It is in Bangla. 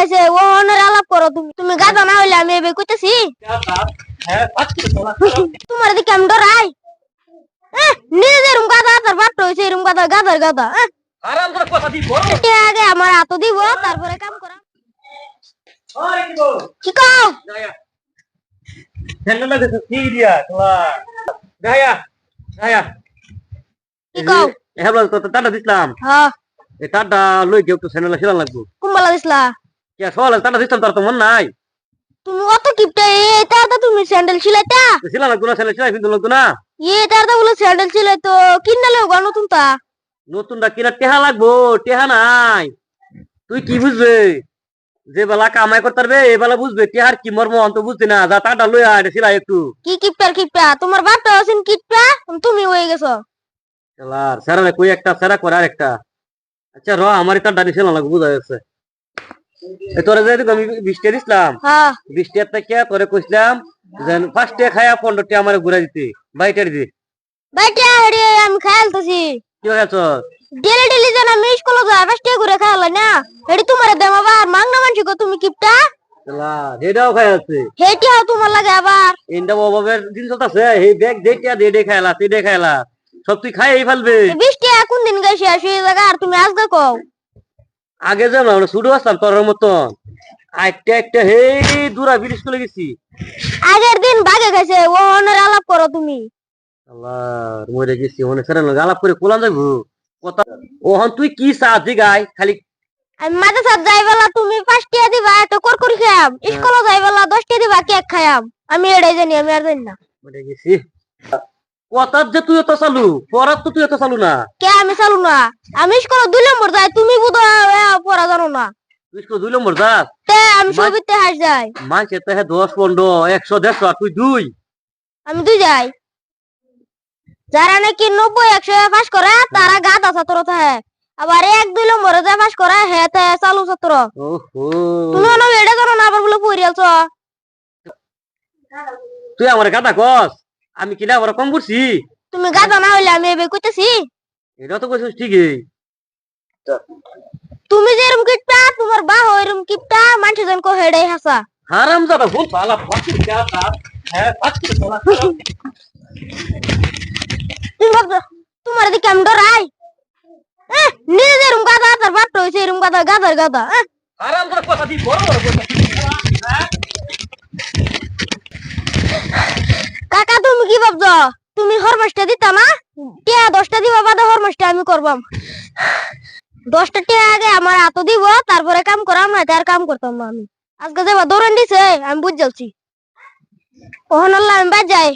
খাইছে ও অনের আলাপ করো তুমি তুমি গাধা না হইলে আমি এবে কইতেছি? হ্যাঁ তোমার দিকে আমি ডরাই। নিজের রুম গাধা তার বাট হইছে এরম গাধা গাধার গাধা আগে আমার হাত দিব তারপরে কাম করা। কি কও? হ্যাঁ টাটা দিছিলাম? হ্যাঁ। টাটা লই কেউ তো ছেলে ছিলাম লাগবো। কুম্বালা দিছলা? কে সকালে টাটা দিছিলাম তার তো মন নাই। তুমি অত কিপটা এটা তো তুমি স্যান্ডেল ছিলাইতা? ছিলাম লাগবো না ছেলে ছিলাই কিন্তু লাগবো না এটা তো বলে স্যান্ডেল ছিলাই তো কিনালে গো নতুন তা নতুনটা কিনা টেহা লাগবো টেহা নাই। তুই কি বুঝবে? যে বেলা কামাই করতে পারবে এ বেলা বুঝবে টেহার কি মর্ম অন্ত বুঝতে না। যা টাটা লই আয় সিলাই একটু। কি কিপটার কিপটা তোমার বাপটা আছেন কিপটা তুমি হয়ে গেছো। খেলার স্যারা কই একটা স্যারা করে আর একটা আচ্ছা র আমার তার দাঁড়িয়ে ছিল লাগবো বুঝা যাচ্ছে। তোরা যাই আমি বৃষ্টি দিছিলাম হ্যাঁ। বৃষ্টি থেকে তোরে কইছিলাম যে ফার্স্টে খায়া পনেরোটি আমার ঘুরা দিতে বাইটার দি। বাইটা হেডি আমি খাইলতেছি কি হয়েছ ডেলি ডেলি যেন আমি স্কুলে যাই ফাস্টে করে খাইলা না। হেডি তোমার দেম আবার মাংনা মানছি গো তুমি কিপটা? এটাও খাই আছে। হেটি তোমার লাগে আবার। ইন্ডা অভাবের দিন চলতেছে এই ব্যাগ যেটা দিয়ে দিয়ে খাইলা দিয়ে খাইলা। সব তুই খাই ফেলবে। বৃষ্টি এখন দিন গেছে সেই জায়গা আর তুমি আজকে কও আগে যে আমরা শুরু আসতাম তোর মতন। একটা একটা হে দূরা ব্রিজ করে গেছি। আগের দিন বাগে খাইছে ও অনের আলাপ করো তুমি। আল্লাহ মরে গেছি মনে সেরা আলাপ করে কোলান যাব কথা ওহন তুই কি চা গাই খালি আমি মাঝে সাথে যাই বেলা তুমি পাঁচ টিয়া দিবা একটা করকুরি খায়াম স্কুলে যাই বেলা দশ টিয়া দিবা কেক খায়াম আমি এটাই জানি আমি আর জানি না। মরে গেছি। কথার যে তুই এত চালু পড়ার তো তুই এত চালু না। কে আমি চালু না? আমি স্কুলে দুই নম্বর যাই তুমি তুই দুই নম্বর যাস তে আমি সবিতে হাস যাই। মানছে তো হ্যাঁ দশ পনেরো একশো দেড়শো আর তুই দুই। আমি দুই যাই। যারা নাকি নব্বই একশো পাস করে তারা গাত ছাত্র থাকে আবার এক দুই নম্বরে যে পাস করে হে তে চালু ছাত্র। ওহো। তুমি অনেক এটা জানো না আবার বলে পড়িয়াছ তুই আমার গাদা কস? আমি কিনা আবার কম করছি? তুমি গাদা না হইলে আমি এবে কইতেছি। এটা তো কইছিস ঠিকই। তুমি যে এরম কিপটা তোমার বাহ এরম কিপটা মানুষ জন কো হেডাই হাসা। হারাম জাদা ভুল পালা ফাঁসি দেওয়া হ্যাঁ ফাঁসি তোলা তুমি ভাবছ তোমার দিকে আমি ডরাই? এহ, নিজে এরম গাদা তার বাট হইছে এরম গাদা গাদার গাদা এহ, হারাম করে কথা দি বড় বড় কথা হ্যাঁ। কাকা তুমি কি ভাবছ? তুমি হরমাসটা দিতা না? টিয়া দশটা দিবা বাদে হরমাসটা আমি করবাম। দশটা টাকা আগে আমার হাত দিব, তারপরে কাম করাম না তার কাম করতাম না আমি। আজকে যাব দৌড়ান দিছে, আমি বুঝ যাচ্ছি। ওহ আল্লাহ, আমি বাজ যাই।